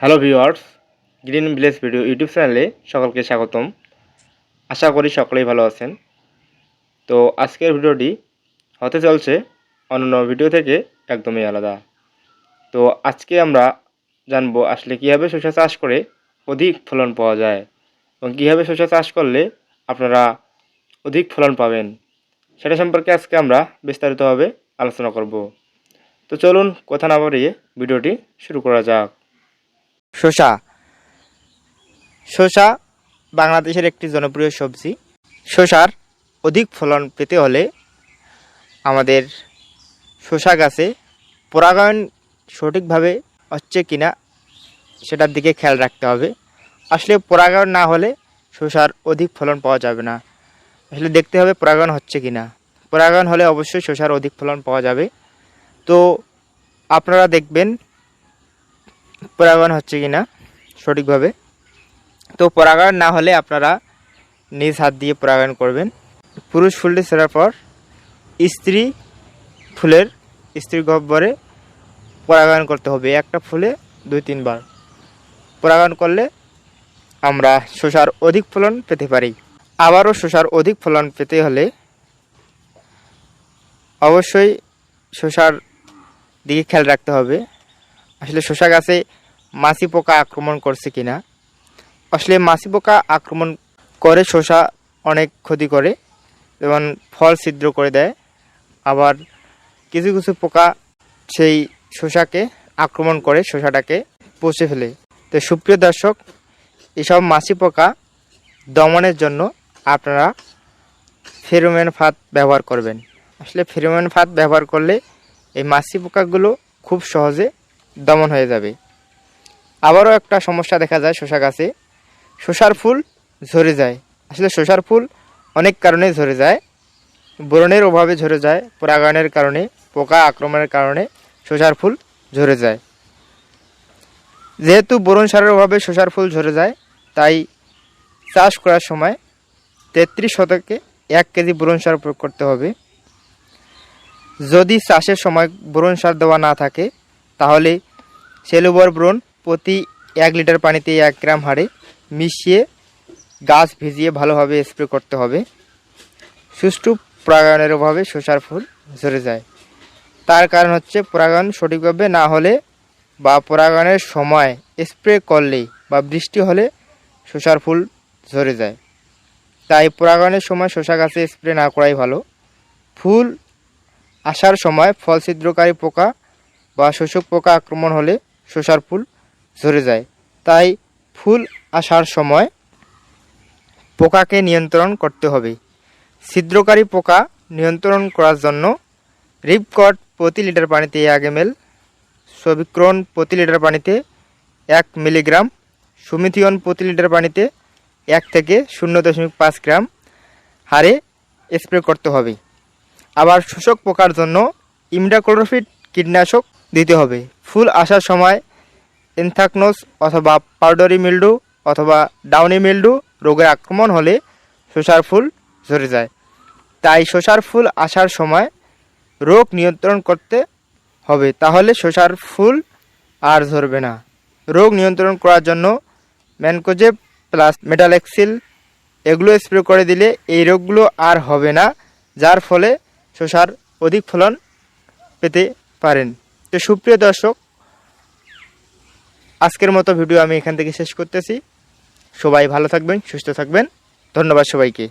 Hello viewers green village video YouTube চ্যানেলে সকলকে স্বাগতম। আশা করি সকলেই ভালো আছেন। তো আজকের ভিডিওটি হতে চলছে অন্যান্য ভিডিও থেকে একদমই আলাদা। তো আজকে আমরা জানব আসলে কীভাবে শসা চাষ করে অধিক ফলন পাওয়া যায় এবং কীভাবে শসা চাষ করলে আপনারা অধিক ফলন পাবেন, সেটা সম্পর্কে আজকে আমরা বিস্তারিতভাবে আলোচনা করব। তো চলুন কথা না বাড়িয়ে ভিডিওটি শুরু করা যাক। শসা। শসা বাংলাদেশের একটি জনপ্রিয় সবজি। শসার অধিক ফলন পেতে হলে আমাদের শসা গাছে পরাগায়ন সঠিকভাবে হচ্ছে কিনা সেটার দিকে খেয়াল রাখতে হবে। আসলে পরাগায়ন না হলে শসার অধিক ফলন পাওয়া যাবে না। আসলে দেখতে হবে পরাগায়ন হচ্ছে কিনা। পরাগায়ন হলে অবশ্যই শসার অধিক ফলন পাওয়া যাবে। তো আপনারা দেখবেন পরাগায়ন হচ্ছে কি না সঠিকভাবে? তো পরাগায়ন না হলে আপনারা নিজ হাত দিয়ে পরাগায়ন করবেন। পুরুষ ফুলটি ছেড়ার পর স্ত্রী ফুলের স্ত্রী গহ্বরে পরাগায়ন করতে হবে। একটা ফুলে দুই, তিনবার পরাগায়ন করলে আমরা শসার অধিক ফলন পেতে পারি। আবারও শসার অধিক ফলন পেতে হলে অবশ্যই শসার দিকে খেয়াল রাখতে হবে। আসলে শসা গাছে মাছি পোকা আক্রমণ করছে কিনা? আসলে মাছি পোকা আক্রমণ করে শসা অনেক ক্ষতি করে, যেমন ফল ছিদ্র করে দেয়। আবার কিছু কিছু পোকা সেই শসাকে আক্রমণ করে, শসাটাকে পচে ফেলে। তো সুপ্রিয় দর্শক, এসব মাছি পোকা দমনের জন্য আপনারা ফেরোমেন ফাঁদ ব্যবহার করবেন। আসলে ফেরোমেন ফাঁদ ব্যবহার করলে এই মাছি পোকাগুলো খুব সহজে দমন হয়ে যাবে। আবারও একটা সমস্যা দেখা যায় শশা গাছে। শসার ফুল ঝরে যায়। আসলে শসার ফুল অনেক কারণে ঝরে যায়। বোরনের অভাবে ঝরে যায়, পরাগায়নের কারণে, পোকা আক্রমণের কারণে শসার ফুল ঝরে যায়। যেহেতু বোরন সারের অভাবে শসার ফুল ঝরে যায়, তাই চাষ করার সময় তেত্রিশ শতকে এক কেজি বোরন সার প্রয়োগ করতে হবে। যদি চাষের সময় বোরন সার দেওয়া না থাকে, তাহলে সেলুবর ব্রণ প্রতি এক লিটার পানিতে এক গ্রাম হারে মিশিয়ে গাছ ভিজিয়ে ভালোভাবে স্প্রে করতে হবে। সুষ্ঠু পরাগায়নের অভাবে শসার ফুল ঝরে যায়। তার কারণ হচ্ছে পরাগায়ন সঠিকভাবে না হলে বা পরাগায়নের সময় স্প্রে করলেই বা বৃষ্টি হলে শসার ফুল ঝরে যায়। তাই পরাগায়নের সময় শসা গাছে স্প্রে না করাই ভালো। ফুল আসার সময় ফল ছিদ্রকারী পোকা বা শোষক পোকা আক্রমণ হলে শসার ফুল ঝরে যায়। তাই ফুল আসার সময় পোকাকে নিয়ন্ত্রণ করতে হবে। ছিদ্রকারী পোকা নিয়ন্ত্রণ করার জন্য রিপকট প্রতি লিটার পানিতে এক এম এল সবিক্রন প্রতি লিটার পানিতে এক মিলিগ্রাম, সুমিথিয়ন প্রতি লিটার পানিতে এক থেকে শূন্য দশমিক পাঁচ গ্রাম হারে স্প্রে করতে হবে। আবার শোষক পোকার জন্য ইমডাক্লোরোফিট কীটনাশক দিতে হবে। ফুল আসার সময় এনথাকনোস অথবা পাউডারি মিল্ডু অথবা ডাউনি মিল্ডু রোগের আক্রমণ হলে শসার ফুল ঝরে যায়। তাই শসার ফুল আসার সময় রোগ নিয়ন্ত্রণ করতে হবে, তাহলে শসার ফুল আর ঝরবে না। রোগ নিয়ন্ত্রণ করার জন্য ম্যানকোজেব প্লাস মেটালেক্সিল এগুলো স্প্রে করে দিলে এই রোগগুলো আর হবে না, যার ফলে শসার অধিক ফলন পেতে পারেন। তো সুপ্রিয় দর্শক, আজকের মতো ভিডিও আমি এখান থেকে শেষ করতেছি। সবাই ভালো থাকবেন, সুস্থ থাকবেন। ধন্যবাদ সবাইকে।